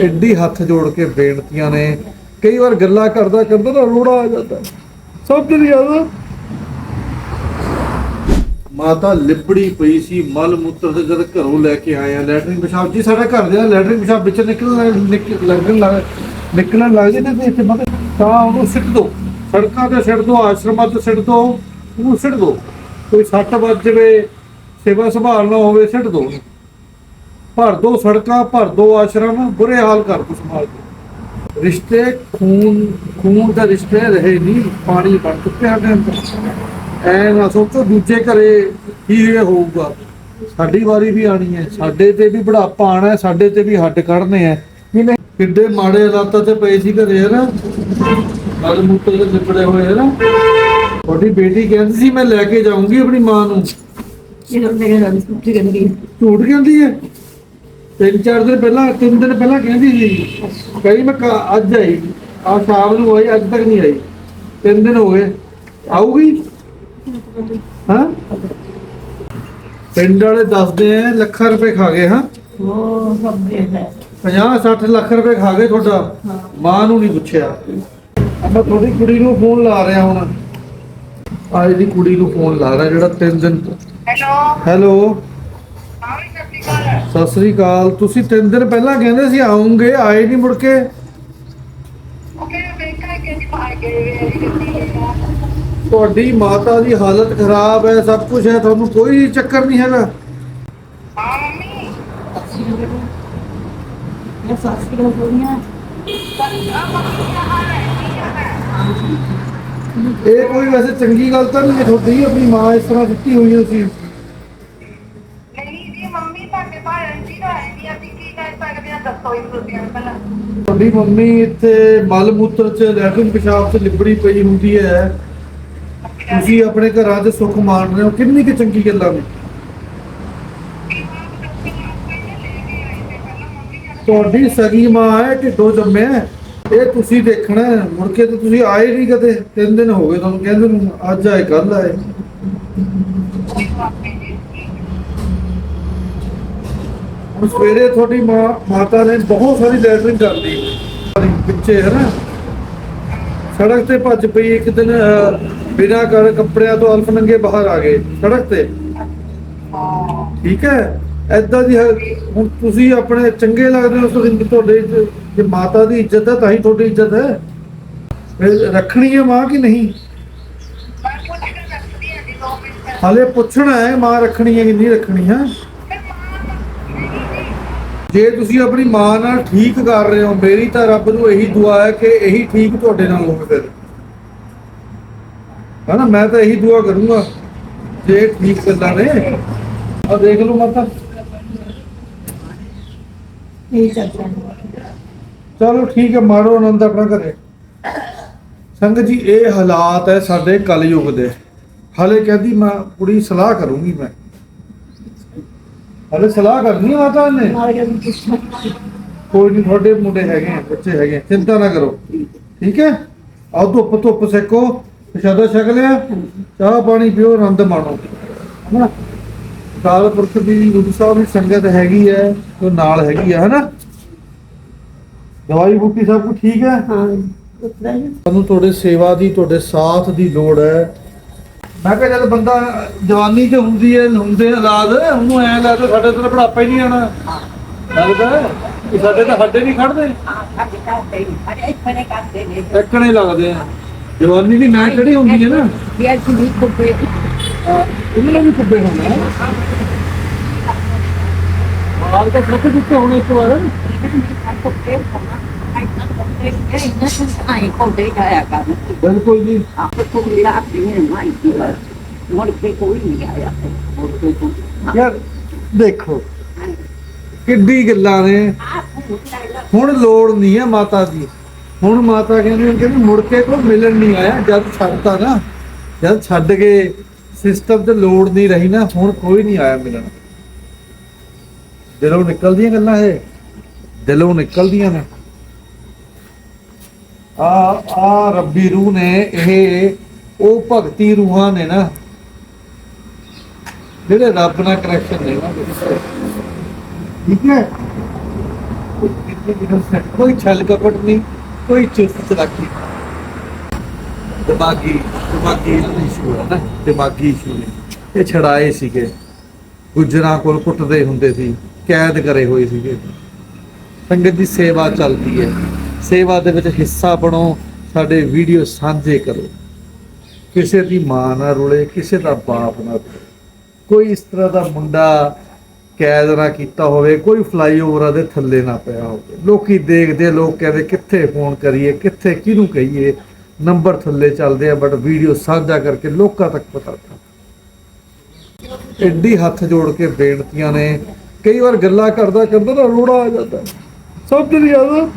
ਐਡੀ ਹੱਥ ਜੋੜ ਕੇ ਬੇਨਤੀਆਂ ਨੇ, ਕਈ ਵਾਰ ਗੱਲਾਂ ਕਰਦਾ ਕਰਦਾ ਨਾ ਰੋੜਾ ਆ ਜਾਂਦਾ। ਸਮਝ ਨਹੀਂ ਆਦਾ ਮਾਤਾ ਲਿਬੜੀ ਪਈ ਸੀ, ਮਲ ਮੂਤਰ ਦੇ ਜਦ ਘਰੋਂ ਲੈ ਕੇ ਆਏ ਲੈਟਰਿੰਗ ਪਿਸ਼ਾਬ, ਜੀ ਸਾਡਾ ਘਰ ਦੇ ਲੈਟਰਿੰਗ ਪਿਸ਼ਾਬ ਵਿੱਚ ਨਿਕਲਣ ਨਿਕ- ਲੱਗਣ ਲੱਗ, ਨਿਕਲਣ ਲੱਗ ਜੇ ਤੇ ਇੱਥੇ ਮਤ। ਤਾਂ ਉਹਨੂੰ ਸਿੱਟ ਦੋ। ਸੜਕਾਂ ਤੇ ਸਿੱਟ ਦੋ, ਆਸ਼ਰਮਾਂ ਤੇ ਸਿੱਟ ਦੋ, ਉਹਨੂੰ ਸਿੱਟ ਦੋ। ਕੋਈ ਸੱਟ ਵੱਜ ਜਵੇ, ਸੇਵਾ ਸੰਭਾਲ ਨਾ ਹੋਵੇ, ਸਿੱਟ ਦੋ। ਭਰ ਦੋ ਸੜਕਾਂ ਭਰ ਦੋ ਆਸ਼ਰਮ ਬੁਰੇ ਹਾਲ ਕਰ ਦੋ ਸਮਾਜ ਦੇ ਰਿਸ਼ਤੇ ਖੂਨ ਖੂਨ ਦਾ ਰਿਸ਼ਤੇ ਰਹੇ ਨਹੀਂ ਪਾਣੀ ਬਣ ਚੁੱਕੇ ਸਾਡੇ ਅੰਦਰ। ਐ ਨਾ ਸੋਚੋ ਦੂਜੇ ਘਰੇ ਕੀ ਇਹ ਹੋਊਗਾ। ਸਾਡੀ ਵਾਰੀ ਵੀ ਆਣੀ ਹੈ ਸਾਡੇ ਤੇ ਵੀ ਬੁਢਾਪਾ ਆਣਾ ਹੈ ਸਾਡੇ ਤੇ ਵੀ ਹੱਡ ਕੱਢਨੇ ਨਹੀਂ ਕਿੱਡੇ ਮਾੜੇ ਹਾਲਾਤਾਂ ਤੇ ਪਏ ਸੀ ਘਰੇ ਨਾ ਗੱਲ ਮੁੱਤੇ ਦੇ ਲਿਪੜੇ ਹੋਏ ਨਾ ਤੁਹਾਡੀ ਬੇਟੀ ਕਹਿੰਦੀ ਸੀ ਮੈਂ ਲੈ ਕੇ ਜਾਊਂਗੀ ਆਪਣੀ ਮਾਂ ਨੂੰ। ਇਹਨਾਂ ਨੇ ਕਿਹਾ ਸੁੱਤੀ ਗੰਦੀ ਝੂਠ ਕਹਿੰਦੀ ਹੈ? ਤਿੰਨ ਚਾਰ ਦਿਨ ਪਹਿਲਾਂ ਤਿੰਨ ਦਿਨ ਪਹਿਲਾਂ ਕਹਿੰਦੀ ਸੀ ਕਈ ਮੈਂ ਕ- ਅੱਜ ਆਈ ਆ ਸ਼ਾਮ ਨੂੰ ਆਈ ਅੱਜ ਤੱਕ ਨਹੀਂ ਆਈ। ਤਿੰਨ ਦਿਨ ਹੋ ਗਏ। ਆਊਗੀ? ਹਾਂ? ਪਿੰਡ ਵਾਲੇ ਦੱਸਦੇ ਆ ਲੱਖਾਂ ਰੁਪਏ ਖਾ ਗਏ ਹਾਂ? ਉਹ ਸਭ ਦੇ ਹੈ 50 60 ਲੱਖ ਰੁਪਏ ਖਾ ਗਏ ਤੁਹਾਡਾ। ਮਾਂ ਨੂੰ ਨਹੀਂ ਪੁੱਛਿਆ। ਆ ਮੈਂ ਤੁਹਾਡੀ ਕੁੜੀ ਨੂੰ ਫੋਨ ਲਾ ਰਿਹਾ ਹੁਣ। ਆ ਇਹਦੀ ਕੁੜੀ ਨੂੰ ਫੋਨ ਲਾ ਰਿਹਾ ਜਿਹੜਾ ਤਿੰਨ ਦਿਨ ਹੈਲੋ। ਹੈਲੋ ਹਾਂ ਵੀ ਸਤਿ ਸ਼੍ਰੀ ਅਕਾਲ ਸਤਿ ਸ੍ਰੀ ਅਕਾਲ। ਤੁਸੀਂ ਤਿੰਨ ਦਿਨ ਪਹਿਲਾਂ ਕਹਿੰਦੇ ਸੀ ਆਉਂਗੇ ਆਏ ਨਹੀਂ ਮੁੜ ਕੇ। ਤੁਹਾਡੀ ਮਾਤਾ ਦੀ ਹਾਲਤ ਖਰਾਬ ਹੈ ਸਭ ਕੁਝ ਹੈ ਤੁਹਾਨੂੰ ਕੋਈ ਚੱਕਰ ਨਹੀਂ ਹੈਗਾ। ਇਹ ਕੋਈ ਵੈਸੇ ਚੰਗੀ ਗੱਲ ਤਾਂ ਨਹੀਂ ਤੁਹਾਡੀ ਆਪਣੀ ਮਾਂ ਇਸ ਤਰ੍ਹਾਂ ਦਿੱਤੀ ਹੋਈ ਹੈ ਪਹਿਲਾਂ ਤੁਹਾਡੀ ਮੰਮੀ ਇੱਥੇ ਮਲ ਮੂਤਰ ਚ ਲੈਟਰਿਨ ਪਿਸ਼ਾਬ ਚ ਲਿਬੜੀ ਪਈ ਹੁੰਦੀ ਹੈ। ਤੁਸੀਂ ਆਪਣੇ ਘਰਾਂ 'ਚ ਸੁੱਖ ਮਾਣ ਰਹੇ ਹੋ। ਕਿੰਨੀ ਕਿ ਚੰਗੀ ਗੱਲਾਂ ਨੇ। ਤੁਹਾਡੀ ਸਗੀ ਮਾਂ ਹੈ ਢਿੱਡੋਂ ਜੰਮਿਆ। ਇਹ ਤੁਸੀਂ ਦੇਖਣਾ। ਮੁੜ ਕੇ ਤਾਂ ਤੁਸੀਂ ਆਏ ਨਹੀਂ ਕਦੇ। ਤਿੰਨ ਦਿਨ ਹੋ ਗਏ ਤੁਹਾਨੂੰ। ਕਹਿੰਦੇ ਨੂੰ ਅੱਜ ਆਏ ਕੱਲ ਆਏ। ਹੁਣ ਸਵੇਰੇ ਤੁਹਾਡੀ ਮਾਂ ਮਾਤਾ ਨੇ ਬਹੁਤ ਸਾਰੀ ਲੈਟਰਿੰਗ ਕਰ ਲਈ। ਪਿੱਛੇ ਹੈ ਨਾ ਸੜਕ ਤੇ ਭੱਜ ਪਈ ਇੱਕ ਦਿਨ ਅਹ, ਕਰ ਕੱਪੜਿਆਂ ਤੋਂ ਅਲਫ ਨੰਗੇ ਬਾਹਰ ਆ ਗਏ ਸੜਕ ਤੇ। ਠੀਕ ਹੈ? ਐਦਾਂ ਦੀ ਹੁਣ ਤੁਸੀਂ ਆਪਣੇ ਚੰਗੇ ਲੱਗਦੇ ਹੋ ਤੁਸੀਂ ਤੁਹਾਡੇ ਜੇ ਮਾਤਾ ਦੀ ਇੱਜ਼ਤ ਹੈ ਤਾਂ ਹੀ ਤੁਹਾਡੀ ਇੱਜ਼ਤ ਹੈ। ਫਿਰ ਰੱਖਣੀ ਹੈ ਮਾਂ ਕਿ ਨਹੀਂ? ਮੈਂ ਹਾਲੇ ਪੁੱਛਣਾ ਹੈ ਮਾਂ ਰੱਖਣੀ ਹੈ ਕਿ ਨਹੀਂ ਰੱਖਣੀ ਹੈ? ਜੇ ਤੁਸੀਂ ਆਪਣੀ ਮਾਂ ਨਾਲ ਠੀਕ ਕਰ ਰਹੇ ਹੋ ਮੇਰੀ ਤਾਂ ਰੱਬ ਨੂੰ ਇਹੀ ਦੁਆ ਹੈ ਕਿ ਇਹੀ ਠੀਕ ਤੁਹਾਡੇ ਨਾਲ ਹੋਵੇ ਫਿਰ। ਹਨਾ ਮੈਂ ਤਾਂ ਇਹੀ ਦੁਆ ਕਰੂੰਗਾ ਜੇ ਠੀਕ ਗੱਲਾਂ ਨੇ। ਆ ਦੇਖ ਲਓ ਮਾਤਾ। ਇਹ ਚੱਲਦਾ ਚਲੋ ਠੀਕ ਹੈ ਮਾਰੋ ਆਨੰਦ ਆਪਣਾ ਘਰੇ। ਸੰਗਤ ਜੀ ਇਹ ਹਾਲਾਤ ਹੈ ਸਾਡੇ ਕਲਯੁਗ ਦੇ। ਹਲੇ ਕਹਿੰਦੀ ਮੈਂ ਕੁੜੀ ਸਲਾਹ ਕਰੂੰਗੀ ਮੈਂ। ਹਲੇ ਸਲਾਹ ਕਰਨੀ ਹੈ ਮਾਤਾ ਨੇ ਕੋਈ ਨਹੀਂ ਤੁਹਾਡੇ ਮੁੰਡੇ ਹੈਗੇ ਆ ਬੱਚੇ ਹੈਗੇ ਆ, ਚਿੰਤਾ ਨਾ ਕਰੋ। ਠੀਕ ਹੈ? ਆਓ ਧੁੱਪ ਧੁੱਪ ਸੇਕੋ ਪ੍ਰਸ਼ਾਦਾ ਛਕ ਲਿਆ ਚਾਹ ਪਾਣੀ ਪੀਓ ਆਨੰਦ ਮਾਣੋ। ਹਨਾ? ਕਾਲ ਪੁਰਖ ਦੀ ਗੁਰੂ ਸਾਹਿਬ ਦੀ ਸੰਗਤ ਹੈਗੀ ਹੈ ਉਹ ਨਾਲ ਹੈਗੀ ਹੈ ਹਨਾ? ਦਵਾਈ ਬੂਟੀ ਸਭ ਕੁਝ ਠੀਕ ਹੈ? ਹੀ ਤੁਹਾਨੂੰ ਤੁਹਾਡੇ ਸੇਵਾ ਦੀ ਤੁਹਾਡੇ ਸਾਥ ਦੀ ਲੋੜ ਹੈ। ਮੈਂ ਕਿਹਾ ਜਦ ਬੰਦਾ ਜਵਾਨੀ 'ਚ ਹੁੰਦੀ ਹੈ, ਹੁੰਦੇ ਹਾਲਾਤ, ਉਹਨੂੰ ਐਂ ਲੱਗਦਾ ਸਾਡੇ ਤੇ ਬੁਢਾਪਾ ਹੀ ਨਹੀਂ ਆਣਾ ਲੱਗਦਾ ਹੈ ਕਿ ਸਾਡੇ ਤਾਂ ਹੱਡੇ ਨਹੀਂ ਖੜਦੇ ਸਾਡੇ ਕਰਦੇ ਅਰੇ ਇਤਨੇ ਕਰਦੇ ਨੇ ਟੱਕਣੇ ਲੱਗਦੇ ਆ। ਜਵਾਨੀ ਦੀ ਮੈਂ ਕਿਹੜੀ ਹੁੰਦੀ ਹੈ ਨਾ? ਇਹ ਅੱਜ ਵੀ ਕੋਪੇ ਉਹਨਾਂ ਨੂੰ ਕੁੱਬੇ ਹੋਣਾ ਹੈ। ਤਾਂ ਸਭ ਕੁੱਤੇ ਹੋਣੇ ਇੱਕ ਵਾਰ। ਕੋਪੇ ਹੋਣਾ ਬਿਲਕੁਲ ਜੀ। ਯਾਰ, ਦੇਖੋ, ਕਿੱਡੀ ਗੱਲਾਂ ਨੇ। ਹੁਣ ਲੋੜ ਨਹੀਂ ਹੈ ਮਾਤਾ ਦੀ। ਹੁਣ ਮਾਤਾ ਕਹਿੰਦੀ ਕਹਿੰਦੀ ਮੁੜ ਕੇ ਕੋਈ ਮਿਲਣ ਨਹੀਂ ਆਇਆ, ਜਦ ਛੱਡਤਾ ਨਾ, ਜਦ ਛੱਡ ਕੇ ਸਿਸਟਮ ਤੇ ਲੋੜ ਨਹੀਂ ਰਹੀ ਨਾ, ਹੁਣ ਕੋਈ ਨਹੀਂ ਆਇਆ ਮਿਲਣ। ਦਿਲੋਂ ਨਿਕਲਦੀਆਂ ਗੱਲਾਂ ਇਹ। ਦਿਲੋਂ ਨਿਕਲਦੀਆਂ ਨੇ। ਆ ਆ ਰੱਬੀ ਰੂਹ ਨੇ ਇਹ, ਉਹ ਭਗਤੀ ਰੂਹਾਂ ਨੇ ਨਾ, ਜਿਹੜੇ ਰੱਬ ਨਾਲ ਕਨੈਕਸ਼ਨ ਨੇ ਨਾ। ਠੀਕ ਹੈ? ਕੋਈ ਛਲ ਕਪਟ ਨਹੀਂ, ਕੋਈ ਚੁਸਤ ਚਲਾਕੀ ਦਿਮਾਗੀ ਦਿਮਾਗੀ ਇਸ਼ੂ ਹੈ ਨਾ, ਦਿਮਾਗੀ ਇਸ਼ੂ ਨੇ। ਇਹ ਛੜਾਏ ਸੀਗੇ। ਗੁਜਰਾਂ ਕੋਲ ਕੁੱਟਦੇ ਹੁੰਦੇ ਸੀ, ਕੈਦ ਕਰੇ ਹੋਏ ਸੀਗੇ। ਸੰਗਤ ਦੀ ਸੇਵਾ ਚੱਲਦੀ ਹੈ। ਸੇਵਾ ਦੇ ਵਿੱਚ ਹਿੱਸਾ ਬਣੋ, ਸਾਡੇ ਵੀਡੀਓ ਸਾਂਝੇ ਕਰੋ। ਕਿਸੇ ਦੀ ਮਾਂ ਨਾ ਰੁਲੇ, ਕਿਸੇ ਦਾ ਬਾਪ ਨਾ ਰੁਲੇ। ਕੋਈ ਇਸ ਤਰ੍ਹਾਂ ਦਾ ਮੁੰਡਾ ਕੈਦ ਨਾ ਕੀਤਾ ਹੋਵੇ, ਕੋਈ ਫਲਾਈਓਵਰਾਂ ਦੇ ਥੱਲੇ ਨਾ ਪਿਆ ਹੋਵੇ। ਲੋਕੀ ਦੇਖਦੇ ਲੋਕ ਕਹਿੰਦੇ, ਕਿੱਥੇ ਫੋਨ ਕਰੀਏ, ਕਿੱਥੇ ਕਿਹਨੂੰ ਕਹੀਏ? ਨੰਬਰ ਥੱਲੇ ਚੱਲਦੇ ਆ, ਬਟ ਵੀਡੀਓ ਸਾਂਝਾ ਕਰਕੇ ਲੋਕਾਂ ਤੱਕ ਪਤਾ ਐਡੀ ਹੱਥ ਜੋੜ ਕੇ ਬੇਨਤੀਆਂ ਨੇ। ਕਈ ਵਾਰ ਗੱਲਾਂ ਕਰਦਾ ਕਰਦਾ ਨਾ ਰੋੜਾ ਆ ਜਾਂਦਾ। ਸਮਝ ਨਹੀਂ ਆਦਾ